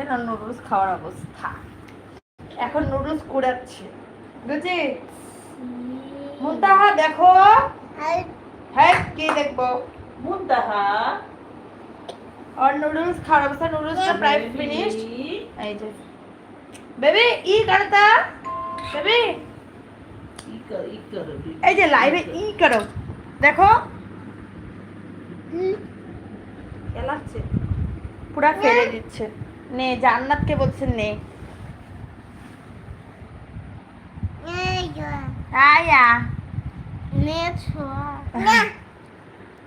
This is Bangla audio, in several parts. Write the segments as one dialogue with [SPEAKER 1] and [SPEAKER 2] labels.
[SPEAKER 1] আর নুডলস খাওয়ার অবস্থা। এখন নুডলস কুড়াচ্ছে। বুঝি মুন্তাহা দেখো। হ্যাঁ কি দেখব?
[SPEAKER 2] মুন্তাহা।
[SPEAKER 1] আর নুডলস খাওয়ার অবস্থা নুডলসটা প্রায় ফিনিশড এই যে। বেবি ই করতা বেবি
[SPEAKER 2] ই কর ই কর
[SPEAKER 1] এই যে লাইভে ই করো। দেখো। কে লাগছে পুরা ফেলে দিচ্ছে। নে জান্নাতকে বলছেন নে। আয়া।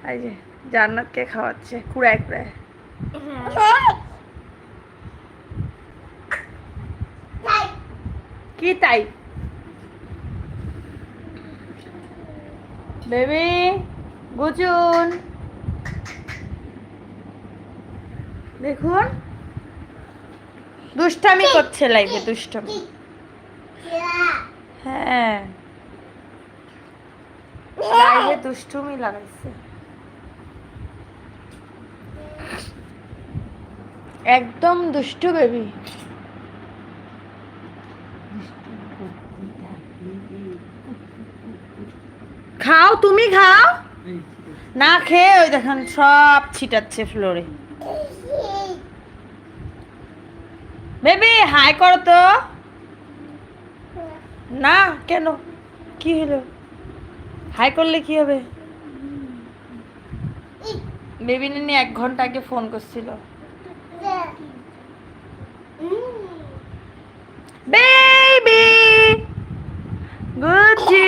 [SPEAKER 1] এই যে জান্নাতকে খাওয়াচ্ছে কুড়ায় কুড়ায়। কি তাই? বেবি গুচুন দেখুন। দুষ্টামি করছে লাইভে দুষ্টামি। হ্যাঁ। লাইভে দুষ্টুমি লাগাইছে। একদম দুষ্টু বেবি খাও, তুমি খাও। না খেয়ে ওই দেখেন সব ছিটাচ্ছে ফ্লোরে বেবি হাই করো তো। না কেন? কি হলো? হাই করলে কি হবে? বেবি নিনি এক ঘণ্টা আগে ফোন করছিল। বেবি গুচি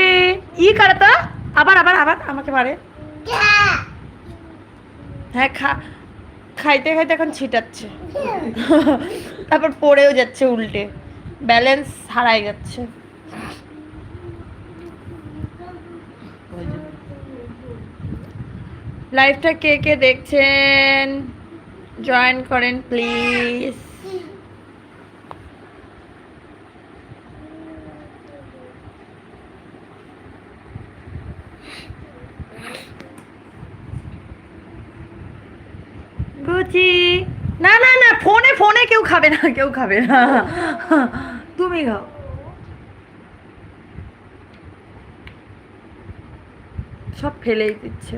[SPEAKER 1] ই করে তো। আবার আবার আবার আমাকে মারে। হ্যাঁ খা খাইতে খাইতে এখন ছিটাচ্ছে। তারপর পড়েও যাচ্ছে উল্টে। ব্যালেন্স হারাই যাচ্ছে। লাইভটা কে কে দেখছেন? জয়েন করেন প্লিজ গুচি না না না ফোনে ফোনে কেউ খাবে না কেউ খাবে না। তুমি খাও। সব ফেলেই দিচ্ছে।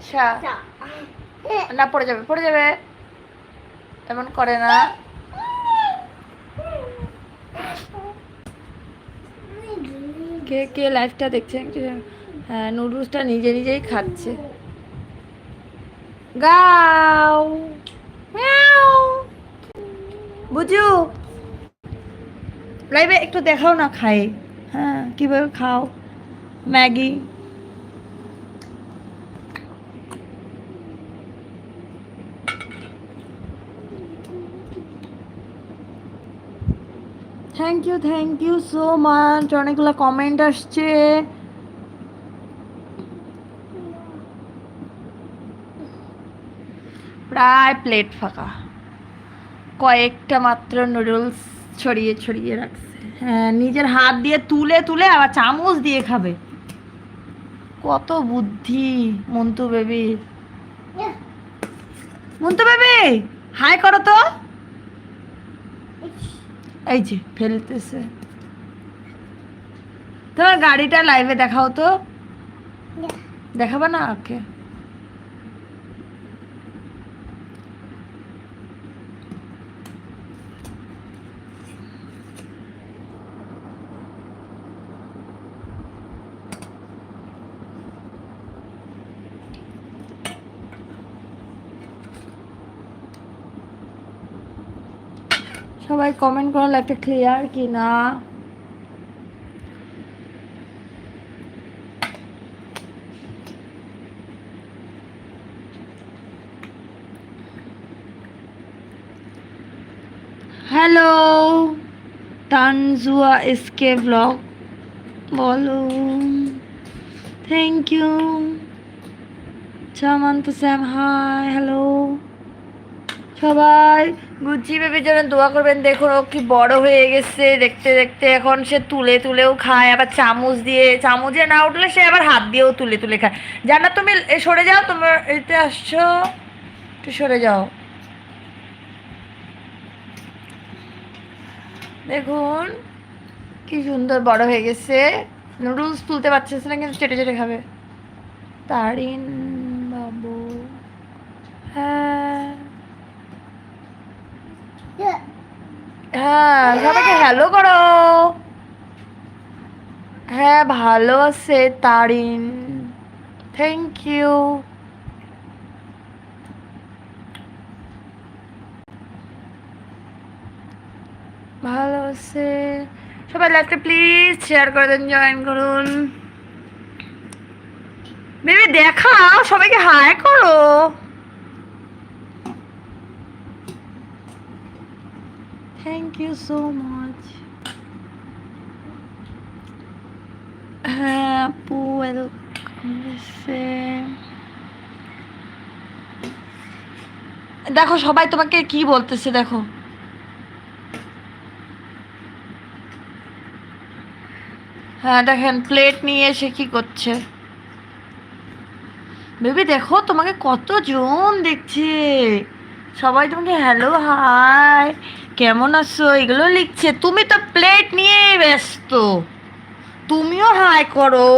[SPEAKER 1] আচ্ছা না পড়ে যাবে পড়ে যাবে। এমন করে না। কে কে লাইফটা দেখছেন হ্যাঁ নুডলসটা নিজে নিজেই খাচ্ছে। গাও। বুঝু লাইভে একটু দেখাও না খায়। হ্যাঁ কীভাবে খাও? Maggi. Thank you thank you so much অনেকগুলো কমেন্ট আসছে। প্রায় প্লেট ফাঁকা। কয়েকটা মাত্র নুডলস ছড়িয়ে ছড়িয়ে রাখছে। হ্যাঁ নিজের হাত দিয়ে তুলে তুলে আবার চামচ দিয়ে খাবে। কত বুদ্ধি Mantu baby Mantu baby hi করো তো। এই যে ফেলতেছে। তোমার গাড়িটা লাইভে দেখাও তো। দেখাবে না ওকে? সবাই কমেন্ট করো লাইভটা ক্লিয়ার কি না hello Tanzua S K blog বলো থ্যাংক ইউ চামান্ত স্যাম হাই হ্যালো সবাই। গুচি বেবির জন্য দোয়া করবেন। দেখুন, ও কি বড় হয়ে গেছে দেখতে দেখতে। এখন সে তুলে, তুলেও খায়, আবার চামচ দিয়ে, চামচে না উঠলে সে আবার হাত দিয়েও তুলে তুলে খায়। জানা তুমি সরে যাও, তোমার এতে আসছো? একটু সরে যাও। দেখুন, কি সুন্দর বড় হয়ে গেছে। নুডলস তুলতে পারছে না, কিন্তু চেটে চেটে খাবে। তারিন বাবু। হ্যাঁ। হ্যাঁ সবাইকে হ্যালো করো। হ্যাঁ ভালো আছে তারিন। থ্যাংক ইউ ভালো আছে। সবাই লাইভটা প্লিজ শেয়ার করে দেন জয়েন করুন। বেবি, দেখাও, সবাইকে হাই করো। থ্যাংক ইউ সো মাচ হ্যাঁ আপু দেখো, সবাই তোমাকে কি বলতেছে, দেখো। হ্যাঁ দেখেন প্লেট নিয়ে এসে কি করছে? বেবি, দেখো, তোমাকে কতজন দেখছে। সবাই তোমাকে হ্যালো হাই কেমন আছো? এগুলো লিখছে। তুমি তো প্লেট নিয়ে ব্যস্ত। তুমিও হাই করো।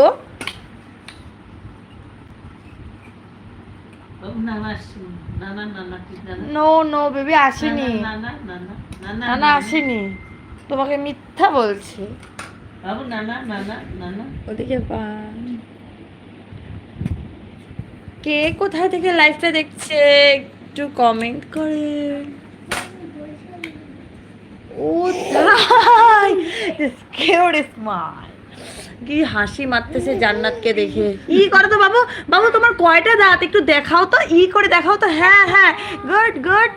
[SPEAKER 1] নো নো বেবি আসেনি। না না আসেনি। তোমাকে মিথ্যা বলছে। ওদিকে পান কে কোথায় থেকে লাইভটা দেখছে? একটু কমেন্ট করে। ও তাই কেউর স্মাইল কি হাসি মারতেছে জান্নাতকে দেখে। ই করো তো বাবু বাবু তোমার কয়টা দাঁত? একটু দেখাও তো, ই করে দেখাও তো। হ্যাঁ হ্যাঁ। Good good.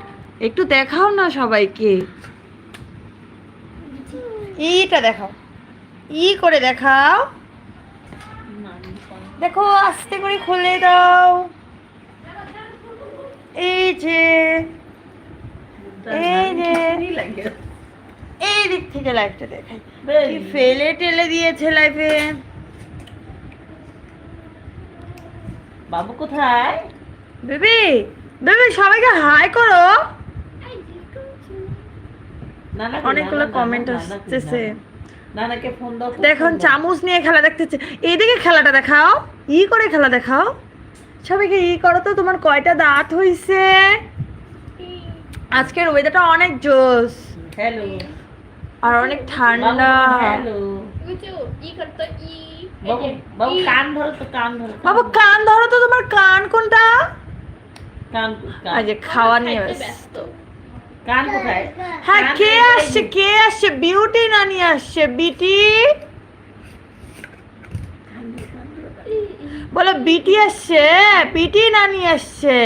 [SPEAKER 1] একটু দেখাও না সবাইকে। ইটা দেখাও। ই করে দেখাও। দেখো, আস্তে করে খুলে দাও। এই যে এই যে। এই দিক থেকে লাইভটা দেখাই। কি ফেলে টেলে দিয়েছে লাইভে
[SPEAKER 2] বাবু কোথায়?
[SPEAKER 1] বেবি বেবি সবাইকে হাই করো। অনেকগুলো কমেন্ট আসতেছে। দেখুন চামচ নিয়ে খেলা দেখতেছে। এইদিকে খেলাটা দেখাও। ই করে খেলা দেখাও। সবাইকে ই করো তো তোমার কয়টা দাঁত হইছে? আজকের ওয়েদারটা অনেক জোস।
[SPEAKER 2] হ্যালো
[SPEAKER 1] আর অনেক ঠান্ডা.
[SPEAKER 2] বাবু কান ধরো তো কান ধরো
[SPEAKER 1] বাবু কান ধরো তো তোমার কান কোনটা?
[SPEAKER 2] কান
[SPEAKER 1] আজ খাওয়া নিয়ে ব্যস্ত।
[SPEAKER 2] কান কোথায়?
[SPEAKER 1] হ্যাঁ কে আসছে কে আসছে? বিউটি নানি আসছে? বিটি? বলো বিটি আসছে বিটি নানি আসছে।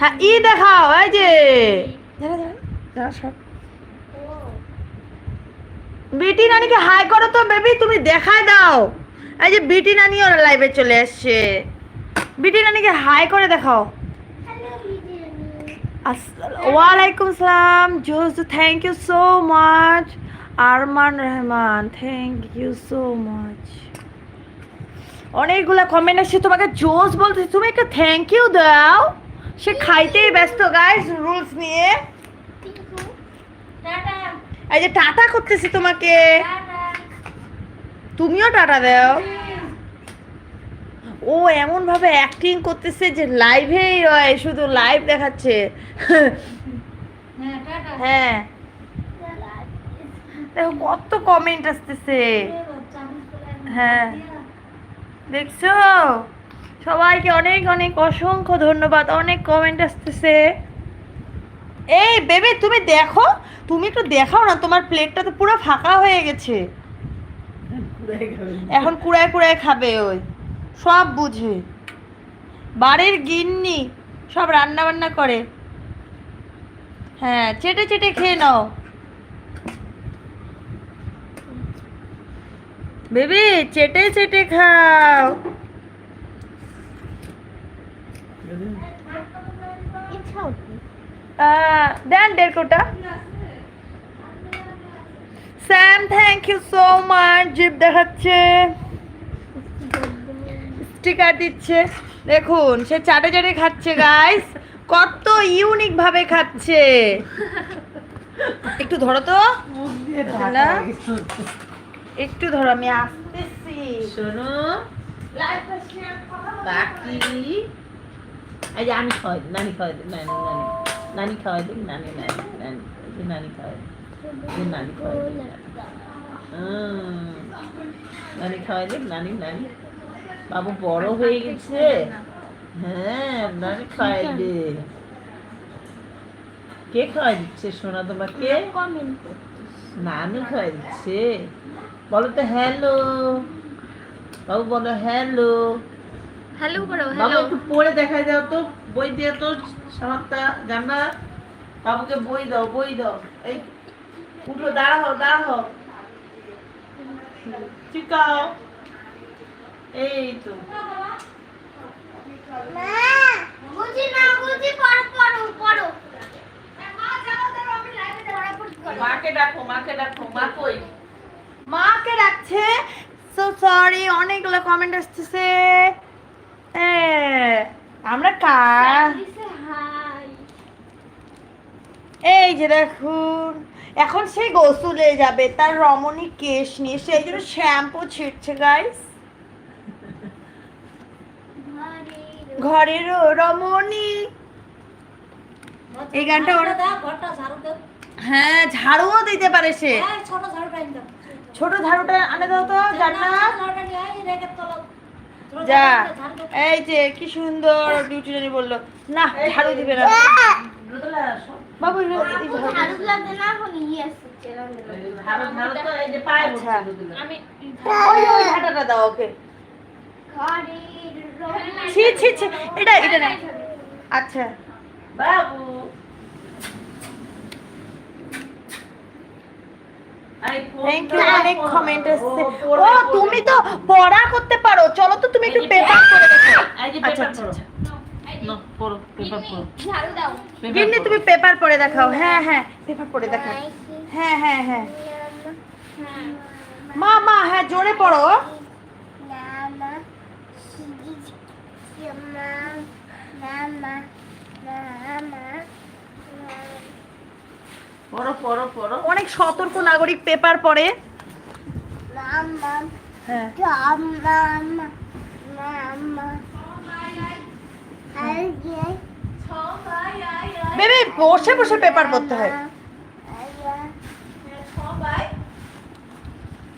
[SPEAKER 1] হ্যাঁ ই দেখাও এই যে। বিটি নানিকে হাই করো তো বেবি তুমি দেখায় দাও। এই যে বিটি নানি ওর লাইভে চলে আসছে। বিটি নানিকে হাই করে দেখাও। ওয়ালাইকুম সালাম। জোস thank you so much Arman Rahman thank you so much অনেকগুলো কমেন্ট আসছে তোমাকে জোস বলতে তুমি একটা থ্যাংক ইউ দাও। সে খাইতেই ব্যস্ত গাইস রুলস নিয়ে। এই যে টাটা করতেছি তোমাকে। তুমিও টাটা দাও। ও এমন ভাবে অ্যাক্টিং করতেছে যে লাইভেই হয় শুধু লাইভ দেখাচ্ছে। হ্যাঁ দেখো কত কমেন্ট আসতেছে। হ্যাঁ। দেখছ? সবাইকে অনেক অনেক অসংখ্য ধন্যবাদ। অনেক কমেন্ট আসতেছে। এই বেবি, তুমি দেখো, তুমি একটু দেখাও না, তোমার প্লেটটা তো পুরো ফাঁকা হয়ে গেছে। এখন কুড়ায় কুড়ায় খাবে ওই। সব বুঝে। বাড়ির গিন্নি সব রান্না বান্না করে। হ্যাঁ চেটে চেটে খেয়ে নাও। বেবি চেটে চেটে খাও। দেন দেড় কোটা Sam thank you so much zip দেখাচ্ছে। স্টিকার দিচ্ছে। দেখুন সে চাটে চাটে খাচ্ছে গাইস কত ইউনিক ভাবে খাচ্ছে। একটু ধরো তো।
[SPEAKER 2] মুখ দিয়ে।
[SPEAKER 1] একটু ধরো আমি আসতেছি।
[SPEAKER 2] শোনো বাকি এই যে আমি খাওয়াই দিই, নানি খাওয়াই দিই, নানি নানি। নানি খাওয়াই দিই নানি নানি নানি যে নানি খাওয়াই দিই, নানি খাওয়াই দিই। নানি খাওয়াই দিই নানি নানি। বাবু বড় হয়ে গেছে। হ্যাঁ নানি খাওয়াই দে। কে খাওয়াই দিচ্ছে সোনা তোমাকে? নানি খাওয়াই দিচ্ছে। বলো তো হ্যালো। বাবু বলো হ্যালো।
[SPEAKER 3] হ্যালো করো
[SPEAKER 2] বাবু
[SPEAKER 3] হ্যালো।
[SPEAKER 2] একটু পড়ে দেখাই দাও তো বই দিয়ে তো সামারটা জানা বাবুকে বই দাও বই দাও। এই উঠো দাঁড়াও দাঁড়াও। চিকাও এই তো।
[SPEAKER 3] বুঝি না বুঝি পড়ো পড়ো পড়ো।
[SPEAKER 2] মাকে ডাকো মাকে ডাকো মা কই?
[SPEAKER 1] মাকে রাখছে সো সরি অনেকগুলো কমেন্ট আসতেছে। এ, আমরা কার? এই যে দেখুন এখন সে গোসলে যাবে তার রমণী কেশ নিয়ে সেই জন্য শ্যাম্পু ছিটছে গাইস ঘরের রমণী। এই গানটা ওরা হ্যাঁ ঝাড়ুও দিতে পারে সে। ছোট ঝাড়ুটা আনে দাও তো জান্নাত। যা। এই যে কি সুন্দর ডিউটি জানি বলল। না ঝাড়ু দিবে না। বাবু দাও ওকে। ছি ছি ছি এটা এটা না আচ্ছা।
[SPEAKER 2] বাবু
[SPEAKER 1] থ্যাংক ইউ অনেক কমেন্ট এসছে ও তুমি তো পড়া করতে পারো চলো তো তুমি একটু পেপার করে দেখো আচ্ছা আচ্ছা আচ্ছা। গিন্নি তুমি পেপার পড়ে দেখাও হ্যাঁ হ্যাঁ পেপার পড়ে দেখাও হ্যাঁ হ্যাঁ হ্যাঁ মা মা হ্যাঁ জোরে পড়ো
[SPEAKER 2] পড়ো পড়ো পড়ো।
[SPEAKER 1] অনেক সতর্ক নাগরিক পেপার পড়ে। হ্যাঁ। বেবি বসে বসে পেপার পড়তে হয়।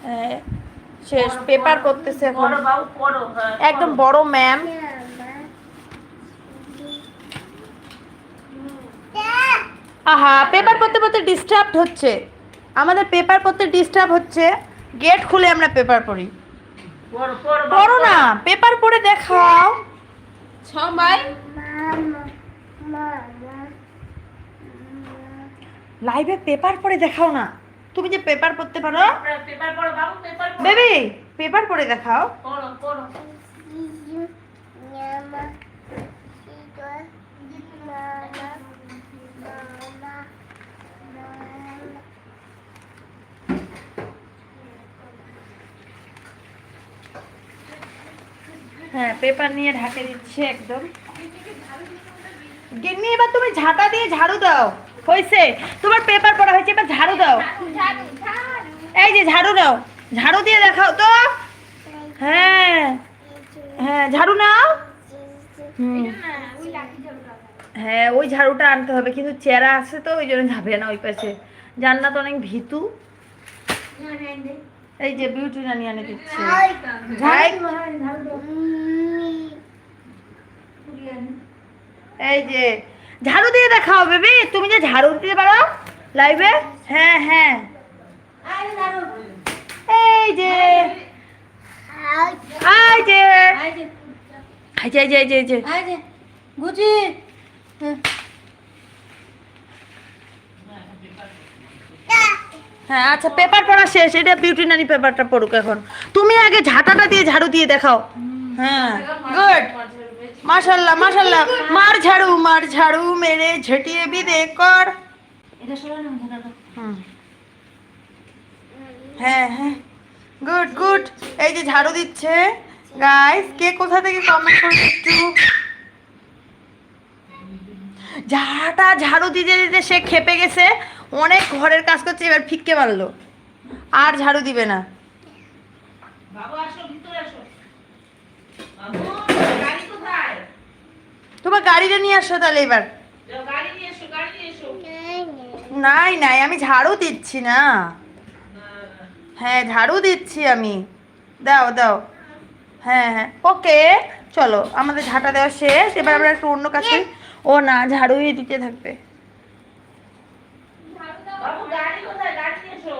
[SPEAKER 1] হ্যাঁ, শেষ পেপার করতেছে এখন।
[SPEAKER 2] হ্যাঁ
[SPEAKER 1] একদম বড় ম্যাম। আহা পেপার পড়তে পড়তে ডিস্টার্ব হচ্ছে। আমাদের পেপার পড়তে ডিস্টার্ব হচ্ছে। গেট খুলে আমরা পেপার পড়ি।
[SPEAKER 2] পড়ো
[SPEAKER 1] না পেপার পড়ে দেখাও।
[SPEAKER 3] সবাই
[SPEAKER 1] লাইভে পেপার পড়ে দেখাও না। তুমি যে পেপার পড়তে পারো?
[SPEAKER 2] পেপার পড়ো বাবু পেপার পড়ো।
[SPEAKER 1] বেবি পেপার পড়ে দেখাও।
[SPEAKER 2] পড়ো
[SPEAKER 1] হ্যাঁ পেপার নিয়ে ঢাকে দিচ্ছে একদম। গিন্নি, এবার তুমি ঝাঁটা দিয়ে ঝাড়ু দাও। হয়েছে তোমার পেপার পড়া হয়েছে, এবার ঝাড়ু দাও। এই যে, ঝাড়ু দাও। ঝাড়ু দিয়ে দেখাও তো। হ্যাঁ হ্যাঁ ঝাড়ু নাও। হ্যাঁ ওই ঝাড়ুটা আনতে হবে, কিন্তু চেরা আছে তো, ওই জন্য যাবে না ওই পাশে। জান্নাত অনেক ভীতু। এই যে বিউটি রানি আনে দিচ্ছে। এই যে ঝাড়ু দিয়ে দেখাও বেবি তুমি যে ঝাড়ু দিতে পারো লাইভে? হ্যাঁ হ্যাঁ। এই যে। এই যে। এই যে। এই যে এই যে এই যে
[SPEAKER 4] গুচি।
[SPEAKER 1] হ্যাঁ আচ্ছা পেপার পড়া শেষ এটা বিউটি নানি পেপারটা পড়ুক এখন। তুমি আগে ঝাঁটাটা দিয়ে ঝাড়ু দিয়ে দেখাও। হ্যাঁ গুড মাশাল্লাহ মাশাল্লাহ। মার ঝাড়ু মার ঝাড়ু মেরে ঝেটিয়ে বিদে কর। হ্যাঁ হ্যাঁ। গুড গুড এই যে ঝাড়ু দিচ্ছে। গাইস কে কোথা থেকে কমেন্ট করবে একটু? ঝাড়াটা ঝাড়ু দিতে দিতে সে খেপে গেছে। অনেক ঘরের কাজ করছে এবার ফিক্কে মারলো। আর ঝাড়ু দিবে না। তোমার গাড়িটা নিয়ে আসো তাহলে এবার। নাই নাই আমি ঝাড়ু দিচ্ছি না। হ্যাঁ ঝাড়ু দিচ্ছি আমি। দাও দাও। হ্যাঁ হ্যাঁ ওকে চলো আমাদের ঝাঁটা দেওয়া শেষ। এবার আমরা একটু অন্য কাছে ও না ঝাড়ুই দিতে থাকবে
[SPEAKER 2] বাবু গাড়ি কোথায় গাড়ি নিয়ে এসো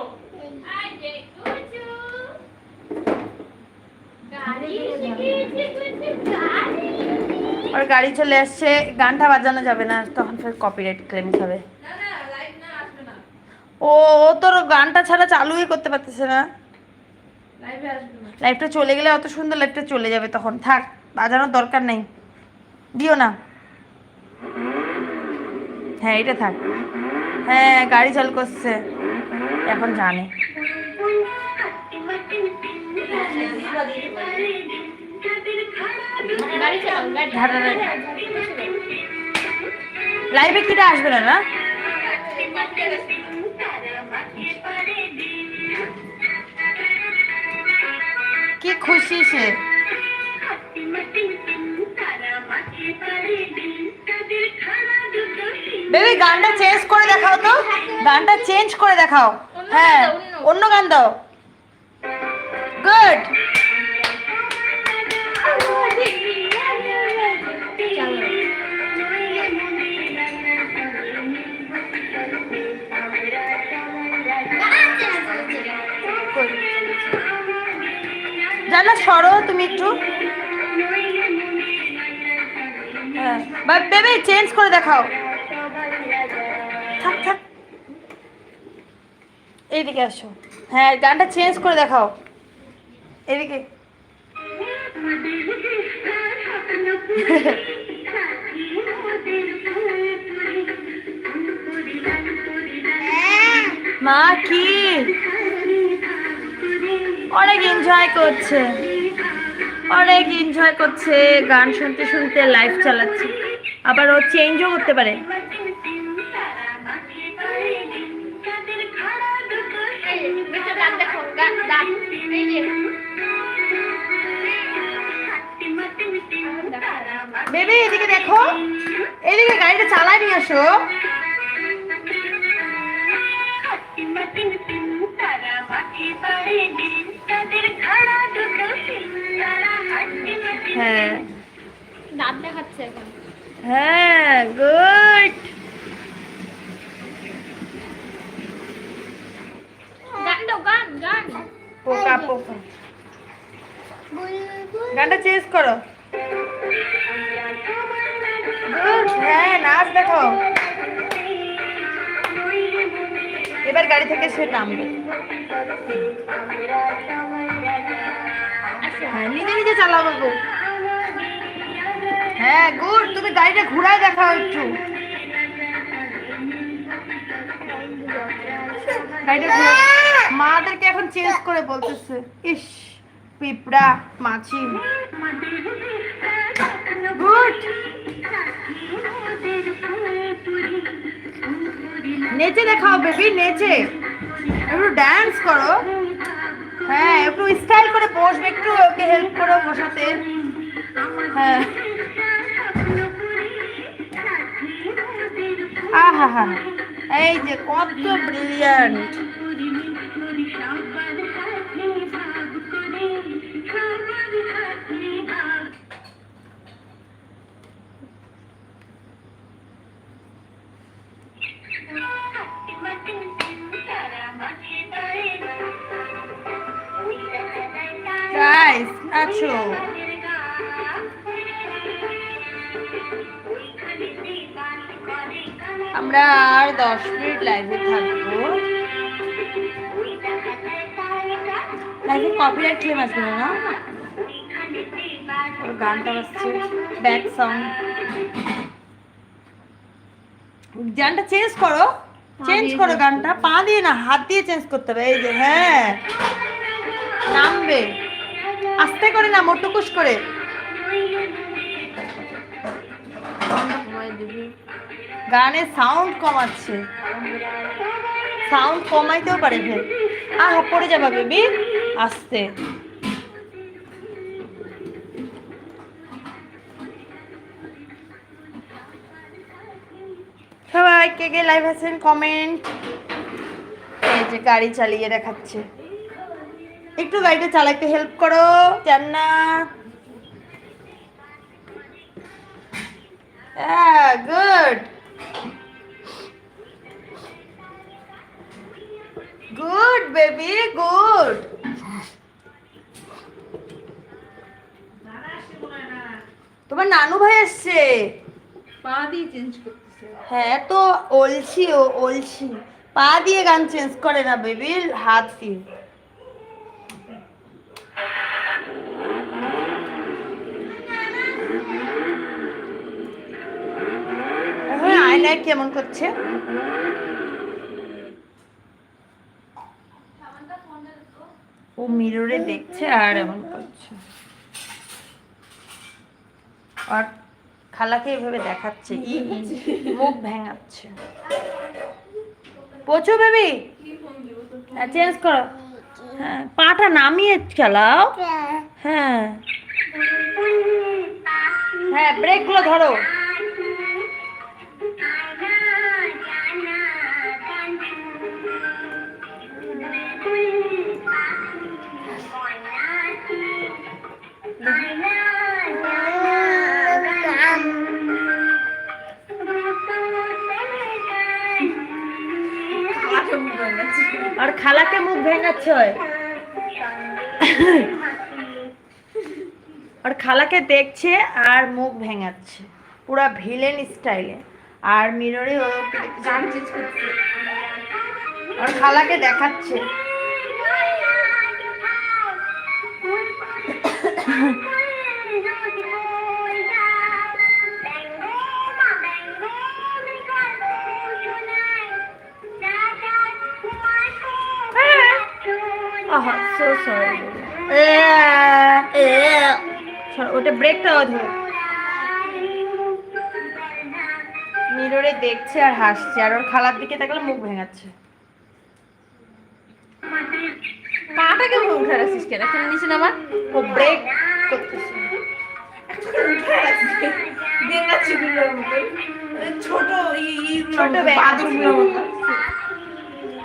[SPEAKER 1] আর গাড়ি চলে আসছে, গানটা বাজানো যাবে না, তখন ফের কপিরাইট ক্লেম হবে ও ও তোর গানটা ছাড়া চালুই করতে পারতেছে না। লাইফটা চলে গেলে অত সুন্দর লাইফটা চলে যাবে তখন। থাক, বাজানোর দরকার নেই। দিও না। হ্যাঁ এটা থাক। হ্যাঁ গাড়ি চালু করছে। এখন জানে। লাইভে কিটা আসবে না না? কি খুশি সে? বেবি গানটা চেঞ্জ করে দেখাও তো। গানটা চেঞ্জ করে দেখাও। হ্যাঁ অন্য গান দাও। গুড জানা সরো তুমি একটু। হ্যাঁ বেবি চেঞ্জ করে দেখাও। থাক থাক। এইদিকে আসো। হ্যাঁ গানটা চেঞ্জ করে দেখাও। এদিকে। মা, কি? অনেক এনজয় করছে। অনেক এনজয় করছে। গান শুনতে শুনতে লাইভ চালাচ্ছে। আবার ও চেঞ্জও করতে পারে। আসো। হ্যাঁ।
[SPEAKER 3] দাঁত দেখাচ্ছে এখন
[SPEAKER 1] হ্যাঁ গুড পোকা পোকা। গানটা চেঞ্জ করো। হ্যাঁ নাচ দেখো। এবার গাড়ি থেকে সে নামবে। হ্যাঁ নিজে নিজে চালাও বাবু হ্যাঁ গুড তুমি গাড়িটা ঘুরায় দেখাও একটু। গাড়িটা মাদেরকে এখন চেঞ্জ করে বলতেছে। ইস পিঁপড়া মাছি। গুড। নেচে দেখাও, বেবি, নেচে। একটু ড্যান্স করো। হ্যাঁ একটু স্টাইল করে বসবে, একটু ওকে হেল্প করো বসাতে হ্যাঁ। আহা, হা এই যে কত ব্রিলিয়ান্ট কপিরাইট ক্লেম আসবে না? ওর গানটা বাজছে ব্যাক সাউন্ড গানটা চেঞ্জ করো। চেঞ্জ করো গানটা। পা দিয়ে না হাত দিয়ে চেঞ্জ করতে হবে। এই যে হ্যাঁ। নামবে। আস্তে করে না মোটুকুস করে। গানের সাউন্ড কমাচ্ছে। সাউন্ড কমাইতেও পারে ফের আহ পড়ে যাবা বেবি আস্তে সবাই, কে কে লাইভ আছেন? কমেন্ট এই যে গাড়ি চালিয়ে দেখাচ্ছে। একটু গাড়িটা চালাতে হেল্প করো জান্নাত হ্যাঁ গুড গুড বেবি গুড তোমার নানু ভাই আসছে।
[SPEAKER 2] পা দিয়ে চেঞ্জ করতেছে।
[SPEAKER 1] হ্যাঁ তো অলছি ও অলছি পা দিয়ে গান চেঞ্জ করে না বেবি হাত দিয়ে। আয়নায় কেমন করছে? ও মিররে দেখছে আর এমন করছে। আর খালাকে এভাবে দেখাচ্ছে ই মুখ ভেঙাচ্ছে। পচো বেবি চেঞ্জ করো। হ্যাঁ পাটা নামিয়ে চালাও হ্যাঁ। হ্যাঁ। ব্রেকগুলো ধরো। হয় আর খালাকে দেখছে আর মুখ ভেঙাচ্ছে, পুরা ভিলেন স্টাইলে। আর মিররে ও
[SPEAKER 2] গান চেঞ্জ করছে
[SPEAKER 1] আর খালাকে দেখাচ্ছে। আহা সো সরি ওটা ব্রেকটা ধরো মিররে দেখছে আর হাসছে আর ওর খালার দিকে তাকালে মুখ ভেঙাচ্ছে
[SPEAKER 2] পাটাকে উঠে রাখছিস কেন? এখন নিচে নামা
[SPEAKER 1] ও ব্রেক করতেছে।
[SPEAKER 2] ছোট
[SPEAKER 1] ছোট ব্যাগ।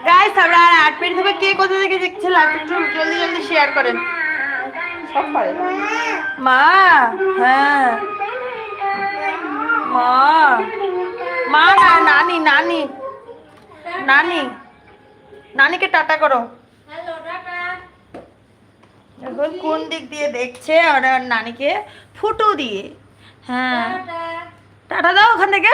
[SPEAKER 1] গাইস আমরা আর আট মিনিট হবে কে কোথা থেকে দেখছে একটু জলদি জলদি শেয়ার করেন।
[SPEAKER 2] সব পারে।
[SPEAKER 1] মা হ্যাঁ। মা। মা না নানি নানি। নানি। নানিকে টাটা করো। এখন কোন দিক দিয়ে দেখছে? আর ওর নানিকে ফুটো দিয়ে। হ্যাঁ। টাটা দাও ওখান থেকে।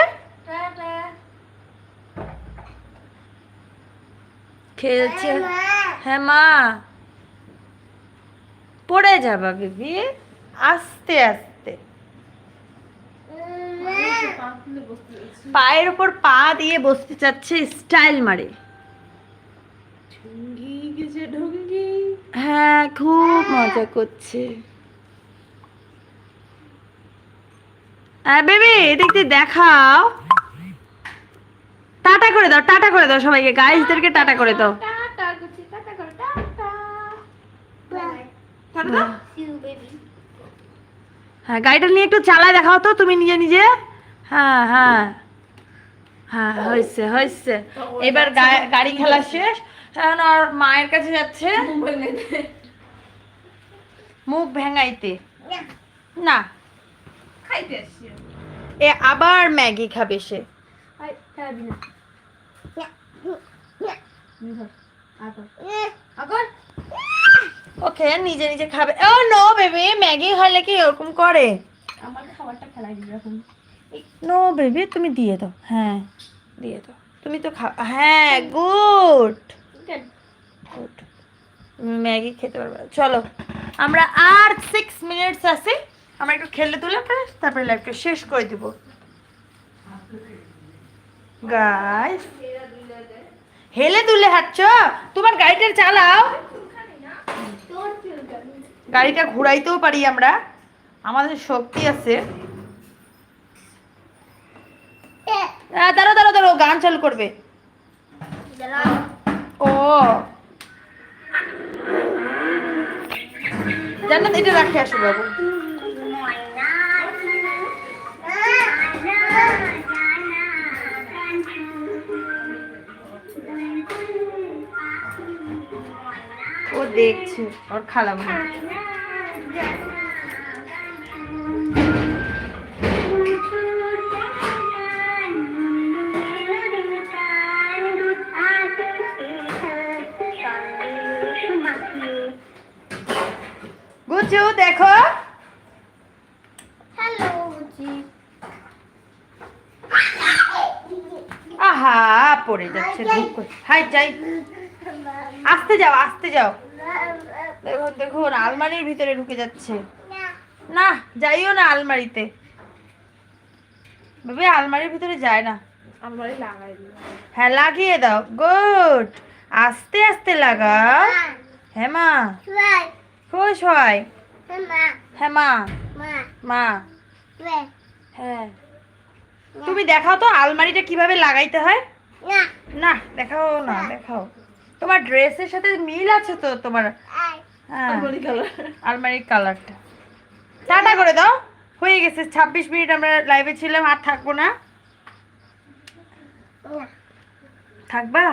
[SPEAKER 1] খেলছে। হ্যাঁ মা। পড়ে যাবা বেবি। আস্তে আস্তে। পায়ের উপর পা দিয়ে বসতে চাচ্ছে স্টাইল মারে। হ্যাঁ খুব মজা করছে। হ্যাঁ বেবি এদিক দিয়ে দেখাও। টাটা করে দাও টাটা করে দাও সবাইকে। গাইজদেরকে টাটা করে দাও।
[SPEAKER 2] টাটা করছি টাটা করো টাটা।
[SPEAKER 1] হ্যাঁ গাড়িটা নিয়ে একটু চালায় দেখাও তো তুমি নিজে নিজে। হ্যাঁ হ্যাঁ। হ্যাঁ হয়েছে হয়েছে। এবার গাড়ি খেলা শেষ। এখন আর মায়ের কাছে যাচ্ছে। মুখ ভেঙাইতে। না।
[SPEAKER 2] খাইতে
[SPEAKER 1] এ আবার ম্যাগি খাবে সে। ওকে নিজে নিজে খাবে। ও নো বেবি ম্যাগি খাইলে কি এরকম করে?
[SPEAKER 2] আমার খাবারটা খেলাই দিবি এখন।
[SPEAKER 1] নো বেবি তুমি দিয়ে দাও। হ্যাঁ দিয়ে দাও। তুমি তো খা হ্যাঁ গুড গুড ম্যাগি খেতে পারবে চলো আমরা আর সিক্স মিনিটস আছি। আমরা একটু তারপরে লাইভটা শেষ করে দিব। গাইস হেলে দুলে হাঁটছ? তোমার গাড়িটা চালাও। গাড়িটা ঘুরাইতেও পারি আমরা। আমাদের শক্তি আছে। আহ, দাঁড়াও দাঁড়াও দাঁড়াও গান চালু করবে। ও। জান্নাত এটা রাখে আসো বাবু। ও দেখছে ওর খালা হয়। গুচু দেখো। আহা পড়ে যাচ্ছে হাই যাই। আসতে যাও আসতে যাও। দেখুন দেখুন আলমারির ভিতরে ঢুকে যাচ্ছে। না। যাইও না আলমারিতে। বেবি আলমারির ভিতরে যায় না।
[SPEAKER 2] আলমারি লাগাই দিই
[SPEAKER 1] হ্যাঁ লাগিয়ে দাও। গুড। আস্তে আস্তে লাগাও। হ্যাঁ মা. খুশ হয়
[SPEAKER 3] Mama.
[SPEAKER 1] হ্যাঁ মা। মা। হ্যাঁ। তুমি দেখাও তো আলমারিটা কীভাবে লাগাইতে হয়. না। দেখাও না দেখাও। তোমার ড্রেসের সাথে মিল আছে তো তোমার? হ্যাঁ।
[SPEAKER 2] আলমারি
[SPEAKER 1] আলমারির কালারটা টাটা করে দাও। হয়ে গেছে। ছাব্বিশ মিনিট আমরা লাইভে ছিলাম আর থাকব না। থাকবা?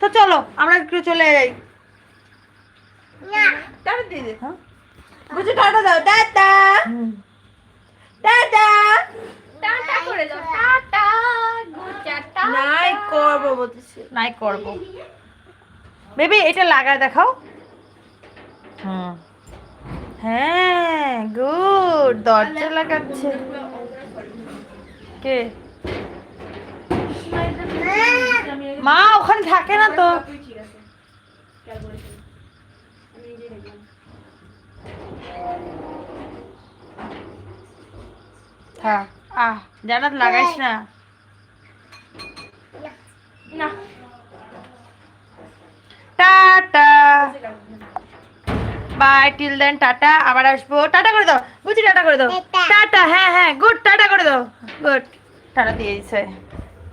[SPEAKER 1] তো চলো আমরা একটু চলে যাই.
[SPEAKER 2] টাটা দিয়ে
[SPEAKER 1] হ্যাঁ?
[SPEAKER 2] বুঝে টাটা দাও টাটা টাটা
[SPEAKER 3] টাটা করে দাও। টাটা
[SPEAKER 2] নাই করব বলতেছি।
[SPEAKER 1] নাই করব। বেবি এটা লাগায় দেখাও। হুম। হ্যাঁ গুড দরজা লাগাচ্ছে। কে? মা ওখানে থাকে না তো। থাক আহ জানাত লাগাইস না।
[SPEAKER 3] না।
[SPEAKER 1] টাটা। বাই টিল দেন টাটা। আবার আসব। টাটা করে দাও। বুঝি টাটা করে দাও।
[SPEAKER 3] টাটা।
[SPEAKER 1] হ্যাঁ হ্যাঁ গুড টাটা করে দাও। গুড। টাটা দিয়েছে। দিছে